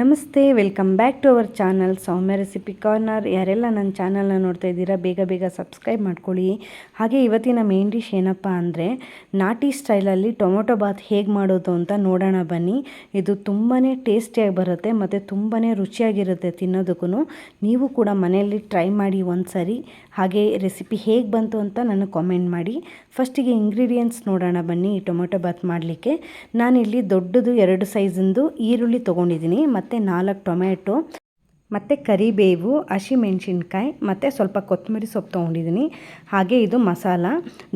ನಮಸ್ತೆ, welcome back to our channel Soumya recipe corner. ಯಾರೆಲ್ಲ ನನ್ನ ಚಾನಲ್ನ ನೋಡ್ತಾ ಇದ್ದೀರಾ, ಬೇಗ ಬೇಗ ಸಬ್ಸ್ಕ್ರೈಬ್ ಮಾಡ್ಕೊಳ್ಳಿ. ಹಾಗೆ ಇವತ್ತಿನ ಮೇನ್ ಡಿಶ್ ಏನಪ್ಪ ಅಂದರೆ, ನಾಟಿ ಸ್ಟೈಲಲ್ಲಿ ಟೊಮೊಟೊ ಬಾತ್ ಹೇಗೆ ಮಾಡೋದು ಅಂತ ನೋಡೋಣ ಬನ್ನಿ. ಇದು ತುಂಬಾ ಟೇಸ್ಟಿಯಾಗಿ ಬರುತ್ತೆ, ಮತ್ತು ತುಂಬಾ ರುಚಿಯಾಗಿರುತ್ತೆ ತಿನ್ನೋದಕ್ಕೂ ನೀವು ಕೂಡ ಮನೆಯಲ್ಲಿ ಟ್ರೈ ಮಾಡಿ ಒಂದು ಸರಿ ಹಾಗೆ ರೆಸಿಪಿ ಹೇಗೆ ಬಂತು ಅಂತ ನನಗೆ ಕಾಮೆಂಟ್ ಮಾಡಿ. ಫಸ್ಟಿಗೆ ಇಂಗ್ರೀಡಿಯೆಂಟ್ಸ್ ನೋಡೋಣ ಬನ್ನಿ, ಈ ಟೊಮೊಟೊ ಬಾತ್ ಮಾಡಲಿಕ್ಕೆ. ನಾನಿಲ್ಲಿ ದೊಡ್ಡದು ಎರಡು ಸೈಜಿಂದು ಈರುಳ್ಳಿ ತೊಗೊಂಡಿದ್ದೀನಿ, ಮತ್ತು ನಾಲ್ಕು ಟೊಮೆಟೊ ಮತ್ತು ಕರಿಬೇವು, ಹಸಿಮೆಣ್ಸಿನ್ಕಾಯಿ, ಮತ್ತು ಸ್ವಲ್ಪ ಕೊತ್ತಂಬರಿ ಸೊಪ್ಪು ತೊಗೊಂಡಿದ್ದೀನಿ. ಹಾಗೆ ಇದು ಮಸಾಲ,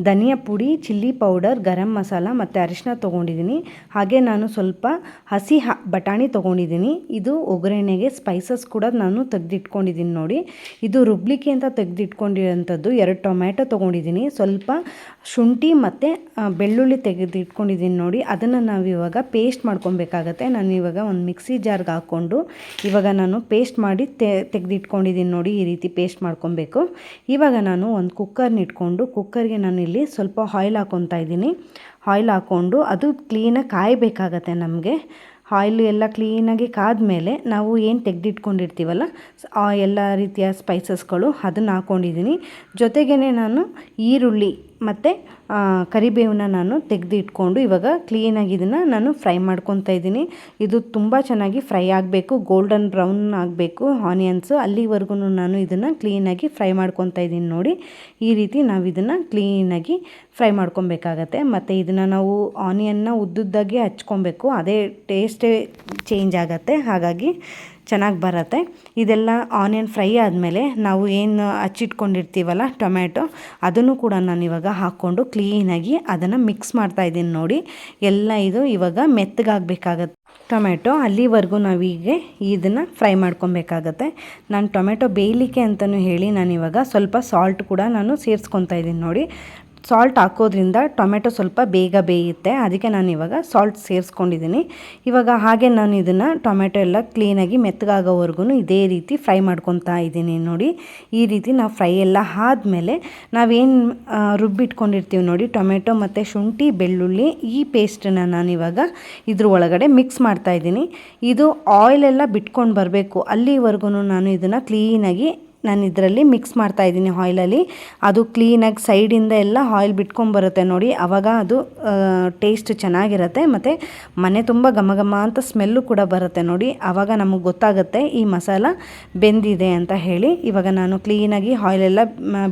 ಧನಿಯಾ ಪುಡಿ, ಚಿಲ್ಲಿ ಪೌಡರ್, ಗರಂ ಮಸಾಲ ಮತ್ತು ಅರಿಶಿನ ತೊಗೊಂಡಿದ್ದೀನಿ. ಹಾಗೆ ನಾನು ಸ್ವಲ್ಪ ಹಸಿ ಹ, ಬಟಾಣಿ ತೊಗೊಂಡಿದ್ದೀನಿ. ಇದು ಒಗ್ಗರಣೆಗೆ ಸ್ಪೈಸಸ್ ಕೂಡ ನಾನು ತೆಗೆದಿಟ್ಕೊಂಡಿದ್ದೀನಿ ನೋಡಿ. ಇದು ರುಬ್ಲಿಕ್ಕೆ ಅಂತ ತೆಗೆದಿಟ್ಕೊಂಡಿರೋಂಥದ್ದು ಎರಡು ಟೊಮ್ಯಾಟೊ ತೊಗೊಂಡಿದ್ದೀನಿ. ಸ್ವಲ್ಪ ಶುಂಠಿ ಮತ್ತು ಬೆಳ್ಳುಳ್ಳಿ ತೆಗೆದಿಟ್ಕೊಂಡಿದ್ದೀನಿ ನೋಡಿ. ಅದನ್ನು ನಾವು ಇವಾಗ ಪೇಸ್ಟ್ ಮಾಡ್ಕೊಬೇಕಾಗತ್ತೆ. ನಾನು ಇವಾಗ ಒಂದು ಮಿಕ್ಸಿ ಜಾರ್ಗೆ ಹಾಕ್ಕೊಂಡು ಇವಾಗ ನಾನು ಪೇಸ್ಟ್ ಮಾಡಿ ತೆ ತೆಗೆದಿಟ್ಕೊಂಡಿದ್ದೀನಿ ನೋಡಿ ಈ ರೀತಿ ಪೇಸ್ಟ್ ಮಾಡ್ಕೊಬೇಕು. ಇವಾಗ ನಾನು ಒಂದು ಕುಕ್ಕರ್ನ ಇಟ್ಕೊಂಡು ಕುಕ್ಕರ್ಗೆ ನಾನು ಇಲ್ಲಿ ಸ್ವಲ್ಪ ಆಯಿಲ್ ಹಾಕ್ಕೊತಾ ಇದ್ದೀನಿ. ಆಯಿಲ್ ಹಾಕ್ಕೊಂಡು ಅದು ಕ್ಲೀನಾಗಿ ಕಾಯಬೇಕಾಗತ್ತೆ ನಮಗೆ. ಆಯಿಲ್ ಎಲ್ಲ ಕ್ಲೀನಾಗಿ ಕಾದ್ಮೇಲೆ ನಾವು ಏನು ತೆಗೆದಿಟ್ಕೊಂಡಿರ್ತೀವಲ್ಲ ಎಲ್ಲ ರೀತಿಯ ಸ್ಪೈಸಸ್ಗಳು ಅದನ್ನು ಹಾಕ್ಕೊಂಡಿದ್ದೀನಿ ಜೊತೆಗೇ ನಾನು ಈರುಳ್ಳಿ ಮತ್ತು ಕರಿಬೇವನ್ನ ನಾನು ತೆಗೆದು ಇಟ್ಕೊಂಡು ಇವಾಗ ಕ್ಲೀನಾಗಿ ಇದನ್ನು ನಾನು ಫ್ರೈ ಮಾಡ್ಕೊತಾ ಇದ್ದೀನಿ. ಇದು ತುಂಬ ಚೆನ್ನಾಗಿ ಫ್ರೈ ಆಗಬೇಕು ಗೋಲ್ಡನ್ ಬ್ರೌನ್ ಆಗಬೇಕು ಆನಿಯನ್ಸು ಅಲ್ಲಿವರೆಗೂ ನಾನು ಇದನ್ನು ಕ್ಲೀನಾಗಿ ಫ್ರೈ ಮಾಡ್ಕೊತಾ ಇದ್ದೀನಿ ನೋಡಿ. ಈ ರೀತಿ ನಾವು ಇದನ್ನು ಕ್ಲೀನಾಗಿ ಫ್ರೈ ಮಾಡ್ಕೊಬೇಕಾಗತ್ತೆ. ಮತ್ತು ಇದನ್ನು ನಾವು ಆನಿಯನ್ನ ಉದ್ದುದ್ದಾಗಿ ಹಚ್ಕೊಬೇಕು, ಅದೇ ಟೇಸ್ಟೇ ಚೇಂಜ್ ಆಗುತ್ತೆ. ಹಾಗಾಗಿ ಚೆನ್ನಾಗಿ ಬರುತ್ತೆ. ಇದೆಲ್ಲ ಆನಿಯನ್ ಫ್ರೈ ಆದಮೇಲೆ ನಾವು ಏನು ಹಚ್ಚಿಟ್ಕೊಂಡಿರ್ತೀವಲ್ಲ ಟೊಮ್ಯಾಟೊ, ಅದನ್ನು ಕೂಡ ನಾನು ಇವಾಗ ಹಾಕ್ಕೊಂಡು ಕ್ಲೀನಾಗಿ ಅದನ್ನು ಮಿಕ್ಸ್ ಮಾಡ್ತಾಯಿದ್ದೀನಿ ನೋಡಿ. ಎಲ್ಲ ಇದು ಇವಾಗ ಮೆತ್ತಗಾಗಬೇಕಾಗತ್ತೆ. ಟೊಮೆಟೊ ಅಲ್ಲಿವರೆಗೂ ನಾವೀಗ ಇದನ್ನು ಫ್ರೈ ಮಾಡ್ಕೊಬೇಕಾಗತ್ತೆ. ನಾನು ಟೊಮೆಟೊ ಬೇಯಲಿಕ್ಕೆ ಅಂತಲೂ ಹೇಳಿ ನಾನು ಇವಾಗ ಸ್ವಲ್ಪ ಸಾಲ್ಟ್ ಕೂಡ ನಾನು ಸೇರಿಸ್ಕೊತಾ ಇದ್ದೀನಿ ನೋಡಿ. ಸಾಲ್ಟ್ ಹಾಕೋದ್ರಿಂದ ಟೊಮೆಟೊ ಸ್ವಲ್ಪ ಬೇಗ ಬೇಯುತ್ತೆ. ಅದಕ್ಕೆ ನಾನು ಇವಾಗ ಸಾಲ್ಟ್ ಸೇರಿಸ್ಕೊಂಡಿದ್ದೀನಿ. ಇವಾಗ ಹಾಗೆ ನಾನು ಇದನ್ನು ಟೊಮೆಟೊ ಎಲ್ಲ ಕ್ಲೀನಾಗಿ ಮೆತ್ತಗಾಗೋವರೆಗೂ ಇದೇ ರೀತಿ ಫ್ರೈ ಮಾಡ್ಕೊತಾ ಇದ್ದೀನಿ ನೋಡಿ. ಈ ರೀತಿ ನಾವು ಫ್ರೈ ಎಲ್ಲ ಆದಮೇಲೆ ನಾವೇನು ರುಬ್ಬಿಟ್ಕೊಂಡಿರ್ತೀವಿ ನೋಡಿ, ಟೊಮೆಟೊ ಮತ್ತು ಶುಂಠಿ, ಬೆಳ್ಳುಳ್ಳಿ ಈ ಪೇಸ್ಟನ್ನು ನಾನು ಇವಾಗ ಇದ್ರ ಒಳಗಡೆ ಮಿಕ್ಸ್ ಮಾಡ್ತಾ ಇದ್ದೀನಿ. ಇದು ಆಯಿಲೆಲ್ಲ ಬಿಟ್ಕೊಂಡು ಬರಬೇಕು. ಅಲ್ಲಿವರೆಗೂ ನಾನು ಇದನ್ನು ಕ್ಲೀನಾಗಿ ನಾನು ಇದರಲ್ಲಿ ಮಿಕ್ಸ್ ಮಾಡ್ತಾ ಇದ್ದೀನಿ ಆಯಿಲಲ್ಲಿ ಅದು ಕ್ಲೀನಾಗಿ ಸೈಡಿಂದ ಎಲ್ಲ ಆಯಿಲ್ ಬಿಟ್ಕೊಂಬರುತ್ತೆ ನೋಡಿ. ಆವಾಗ ಅದು ಟೇಸ್ಟ್ ಚೆನ್ನಾಗಿರುತ್ತೆ ಮತ್ತು ಮನೆ ತುಂಬ ಘಮ ಘಮ ಅಂತ ಸ್ಮೆಲ್ಲು ಕೂಡ ಬರುತ್ತೆ ನೋಡಿ. ಆವಾಗ ನಮಗೆ ಗೊತ್ತಾಗುತ್ತೆ ಈ ಮಸಾಲ ಬೆಂದಿದೆ ಅಂತ ಹೇಳಿ. ಇವಾಗ ನಾನು ಕ್ಲೀನಾಗಿ ಆಯಿಲೆಲ್ಲ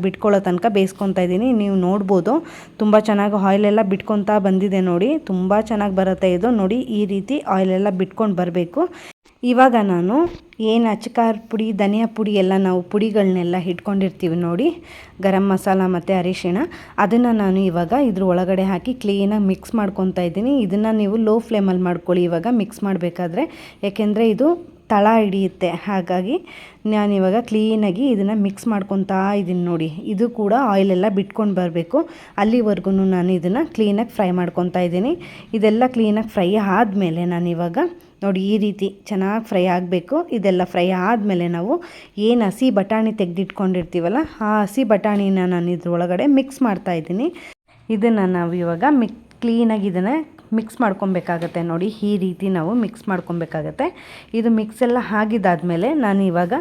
ಬಿಟ್ಕೊಳ್ಳೋ ತನಕ ಬೇಯಿಸ್ಕೊತಾ ಇದ್ದೀನಿ. ನೀವು ನೋಡ್ಬೋದು. ತುಂಬ ಚೆನ್ನಾಗಿ ಆಯಿಲೆಲ್ಲ ಬಿಟ್ಕೊತಾ ಬಂದಿದೆ ನೋಡಿ. ತುಂಬ ಚೆನ್ನಾಗಿ ಬರುತ್ತೆ ಇದು ನೋಡಿ. ಈ ರೀತಿ ಆಯಿಲೆಲ್ಲ ಬಿಟ್ಕೊಂಡು ಬರಬೇಕು. ಇವಾಗ ನಾನು ಏನು ಅಚ್ಚಕಾರ ಪುಡಿ, ಧನಿಯಾ ಪುಡಿ ಎಲ್ಲ ನಾವು ಪುಡಿಗಳನ್ನೆಲ್ಲ ಇಟ್ಕೊಂಡಿರ್ತೀವಿ ನೋಡಿ. ಗರಂ ಮಸಾಲ ಮತ್ತು ಅರಿಶಿಣ. ಅದನ್ನು ನಾನು ಇವಾಗ ಇದ್ರ ಒಳಗಡೆ ಹಾಕಿ ಕ್ಲೀನಾಗಿ ಮಿಕ್ಸ್ ಮಾಡ್ಕೊತಾ ಇದ್ದೀನಿ. ಇದನ್ನು ನೀವು ಲೋ ಫ್ಲೇಮಲ್ಲಿ ಮಾಡ್ಕೊಳ್ಳಿ ಇವಾಗ ಮಿಕ್ಸ್ ಮಾಡಬೇಕಾದ್ರೆ. ಯಾಕೆಂದರೆ ಇದು ತಳ ಹಿಡಿಯುತ್ತೆ. ಹಾಗಾಗಿ ನಾನಿವಾಗ ಕ್ಲೀನಾಗಿ ಇದನ್ನು ಮಿಕ್ಸ್ ಮಾಡ್ಕೊತಾ ಇದ್ದೀನಿ ನೋಡಿ. ಇದು ಕೂಡ ಆಯಿಲೆಲ್ಲ ಬಿಟ್ಕೊಂಡು ಬರಬೇಕು. ಅಲ್ಲಿವರೆಗೂ ನಾನು ಇದನ್ನು ಕ್ಲೀನಾಗಿ ಫ್ರೈ ಮಾಡ್ಕೊತಾ ಇದ್ದೀನಿ ಇದೆಲ್ಲ ಕ್ಲೀನಾಗಿ ಫ್ರೈ ಆದಮೇಲೆ ನಾನಿವಾಗ ನೋಡಿ ಈ ರೀತಿ ಚೆನ್ನಾಗಿ ಫ್ರೈ ಆಗಬೇಕು. ಇದೆಲ್ಲ ಫ್ರೈ ಆದಮೇಲೆ ನಾವು ಏನು ಹಸಿ ಬಟಾಣಿ ತೆಗೆದಿಟ್ಕೊಂಡಿರ್ತೀವಲ್ಲ, ಆ ಹಸಿ ಬಟಾಣಿನ ನಾನು ಇದ್ರೊಳಗಡೆ ಮಿಕ್ಸ್ ಮಾಡ್ತಾಯಿದ್ದೀನಿ ಇದನ್ನು ನಾವು ಇವಾಗ ಮಿಕ್ ಕ್ಲೀನಾಗಿ ಇದನ್ನು ಮಿಕ್ಸ್ ಮಾಡ್ಕೊಬೇಕಾಗತ್ತೆ ನೋಡಿ, ಈ ರೀತಿ ನಾವು ಮಿಕ್ಸ್ ಮಾಡ್ಕೊಬೇಕಾಗತ್ತೆ. ಇದು ಮಿಕ್ಸ್ ಎಲ್ಲ ಆಗಿದ್ದಾದಮೇಲೆ ನಾನು ಇವಾಗ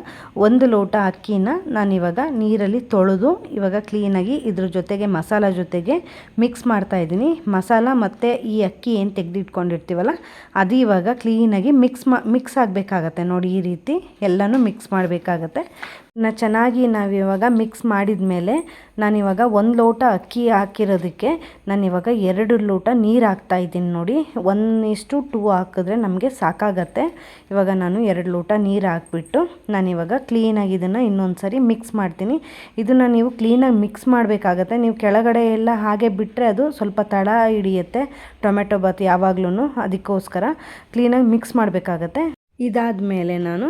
ಒಂದು ಲೋಟ ಅಕ್ಕಿನ ನಾನಿವಾಗ ನೀರಲ್ಲಿ ತೊಳೆದು ಇವಾಗ ಕ್ಲೀನಾಗಿ ಇದ್ರ ಜೊತೆಗೆ ಮಸಾಲ ಜೊತೆಗೆ ಮಿಕ್ಸ್ ಮಾಡ್ತಾ ಇದ್ದೀನಿ. ಮಸಾಲ ಮತ್ತು ಈ ಅಕ್ಕಿ ಏನು ತೆಗೆದಿಟ್ಕೊಂಡಿರ್ತೀವಲ್ಲ, ಅದು ಇವಾಗ ಕ್ಲೀನಾಗಿ ಮಿಕ್ಸ್ ಮಾ, ಮಿಕ್ಸ್ ಆಗಬೇಕಾಗತ್ತೆ ನೋಡಿ, ಈ ರೀತಿ ಎಲ್ಲನೂ ಮಿಕ್ಸ್ ಮಾಡಬೇಕಾಗತ್ತೆ. ನ ಚೆನ್ನಾಗಿ ನಾವಿವಾಗ ಮಿಕ್ಸ್ ಮಾಡಿದ ಮೇಲೆ ನಾನಿವಾಗ ಒಂದು ಲೋಟ ಅಕ್ಕಿ ಹಾಕಿರೋದಕ್ಕೆ ನಾನಿವಾಗ ಎರಡು ಲೋಟ ನೀರು ಹಾಕ್ತಾ ಇದ್ದೀನಿ. ನೋಡಿ ಒನ್ ಇಷ್ಟು ಟೂ ಹಾಕಿದ್ರೆ ನಮಗೆ ಸಾಕಾಗತ್ತೆ. ಇವಾಗ ನಾನು ಎರಡು ಲೋಟ ನೀರು ಹಾಕ್ಬಿಟ್ಟು ನಾನಿವಾಗ ಕ್ಲೀನಾಗಿ ಇದನ್ನು ಇನ್ನೊಂದು ಸರಿ ಮಿಕ್ಸ್ ಮಾಡ್ತೀನಿ. ಇದನ್ನು ನೀವು ಕ್ಲೀನಾಗಿ ಮಿಕ್ಸ್ ಮಾಡಬೇಕಾಗತ್ತೆ. ನೀವು ಕೆಳಗಡೆ ಎಲ್ಲ ಹಾಗೆ ಬಿಟ್ಟರೆ ಅದು ಸ್ವಲ್ಪ ತಳ ಹಿಡಿಯುತ್ತೆ. ಟೊಮೆಟೊ ಬಾತ್ ಯಾವಾಗ್ಲೂ ಅದಕ್ಕೋಸ್ಕರ ಕ್ಲೀನಾಗಿ ಮಿಕ್ಸ್ ಮಾಡಬೇಕಾಗತ್ತೆ. ಇದಾದ ಮೇಲೆ ನಾನು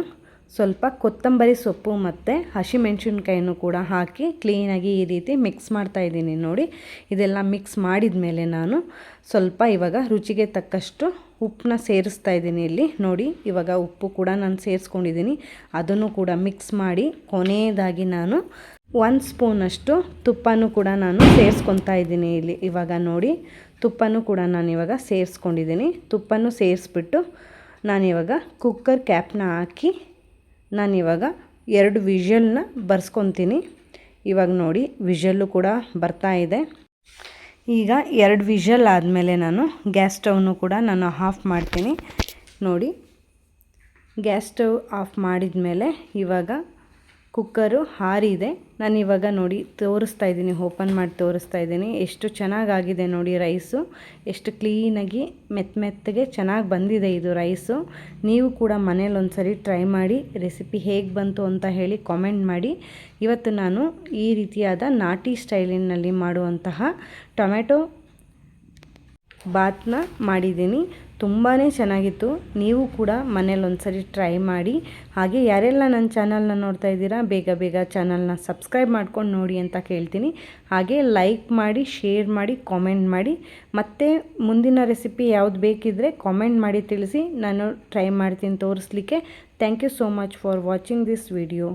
ಸ್ವಲ್ಪ ಕೊತ್ತಂಬರಿ ಸೊಪ್ಪು ಮತ್ತು ಹಸಿಮೆಣ್ಸಿನ್ಕಾಯಿನೂ ಕೂಡ ಹಾಕಿ ಕ್ಲೀನಾಗಿ ಈ ರೀತಿ ಮಿಕ್ಸ್ ಮಾಡ್ತಾ ಇದ್ದೀನಿ ನೋಡಿ. ಇದೆಲ್ಲ ಮಿಕ್ಸ್ ಮಾಡಿದ ಮೇಲೆ ನಾನು ಸ್ವಲ್ಪ ಇವಾಗ ರುಚಿಗೆ ತಕ್ಕಷ್ಟು ಉಪ್ಪನ್ನ ಸೇರಿಸ್ತಾ ಇದ್ದೀನಿ ಇಲ್ಲಿ. ನೋಡಿ, ಇವಾಗ ಉಪ್ಪು ಕೂಡ ನಾನು ಸೇರಿಸ್ಕೊಂಡಿದ್ದೀನಿ. ಅದನ್ನು ಕೂಡ ಮಿಕ್ಸ್ ಮಾಡಿ ಕೊನೆಯದಾಗಿ ನಾನು ಒಂದು ಸ್ಪೂನಷ್ಟು ತುಪ್ಪನೂ ಕೂಡ ನಾನು ಸೇರಿಸ್ಕೊತಾ ಇದ್ದೀನಿ ಇಲ್ಲಿ. ಇವಾಗ ನೋಡಿ, ತುಪ್ಪನೂ ಕೂಡ ನಾನು ಇವಾಗ ಸೇರಿಸ್ಕೊಂಡಿದ್ದೀನಿ. ತುಪ್ಪನೂ ಸೇರಿಸ್ಬಿಟ್ಟು ನಾನಿವಾಗ ಕುಕ್ಕರ್ ಕ್ಯಾಪ್ನ ಹಾಕಿ ನಾನಿವಾಗ ಎರಡು ವಿಷಲ್ನ ಬರ್ಸ್ಕೊತೀನಿ. ಇವಾಗ ನೋಡಿ, ವಿಷಲ್ಲು ಕೂಡ ಬರ್ತಾ ಇದೆ. ಈಗ ಎರಡು ವಿಷಲ್ ಆದಮೇಲೆ ನಾನು ಗ್ಯಾಸ್ ಸ್ಟವ್ನು ಕೂಡ ನಾನು ಆಫ್ ಮಾಡ್ತೀನಿ. ನೋಡಿ, ಗ್ಯಾಸ್ ಸ್ಟವ್ ಆಫ್ ಮಾಡಿದ ಮೇಲೆ ಇವಾಗ ಕುಕ್ಕರು ಹಾರಿದೆ. ನಾನು ಇವಾಗ ನೋಡಿ ತೋರಿಸ್ತಾ ಇದ್ದೀನಿ, ಓಪನ್ ಮಾಡಿ ತೋರಿಸ್ತಾ ಇದ್ದೀನಿ. ಎಷ್ಟು ಚೆನ್ನಾಗಾಗಿದೆ ನೋಡಿ ರೈಸು. ಎಷ್ಟು ಕ್ಲೀನಾಗಿ ಮೆತ್ತ ಮೆತ್ತಗೆ ಚೆನ್ನಾಗಿ ಬಂದಿದೆ ಇದು ರೈಸು. ನೀವು ಕೂಡ ಮನೇಲಿ ಒಂದ್ಸರಿ ಟ್ರೈ ಮಾಡಿ, ರೆಸಿಪಿ ಹೇಗೆ ಬಂತು ಅಂತ ಹೇಳಿ ಕಾಮೆಂಟ್ ಮಾಡಿ. ಇವತ್ತು ನಾನು ಈ ರೀತಿಯಾದ ನಾಟಿ ಸ್ಟೈಲಿನಲ್ಲಿ ಮಾಡುವಂತಹ ಟೊಮೆಟೊ ಬಾತ್ನ ಮಾಡಿದ್ದೀನಿ. ತುಂಬಾ ಚೆನ್ನಾಗಿತ್ತು. ನೀವು ಕೂಡ ಮನೇಲಿ ಒಂದ್ಸರಿ ಟ್ರೈ ಮಾಡಿ. ಹಾಗೆ ಯಾರೆಲ್ಲ ನನ್ನ ಚಾನಲ್ನ ನೋಡ್ತಾ ಇದ್ದೀರಾ, ಬೇಗ ಬೇಗ ಚಾನಲ್ನ ಸಬ್ಸ್ಕ್ರೈಬ್ ಮಾಡ್ಕೊಂಡು ನೋಡಿ ಅಂತ ಕೇಳ್ತೀನಿ. ಹಾಗೆ ಲೈಕ್ ಮಾಡಿ, ಶೇರ್ ಮಾಡಿ, ಕಾಮೆಂಟ್ ಮಾಡಿ. ಮತ್ತು ಮುಂದಿನ ರೆಸಿಪಿ ಯಾವ್ದು ಬೇಕಿದ್ದರೆ ಕಾಮೆಂಟ್ ಮಾಡಿ ತಿಳಿಸಿ. ನಾನು ಟ್ರೈ ಮಾಡ್ತೀನಿ ತೋರಿಸ್ಲಿಕ್ಕೆ. Thank you so much for watching this video.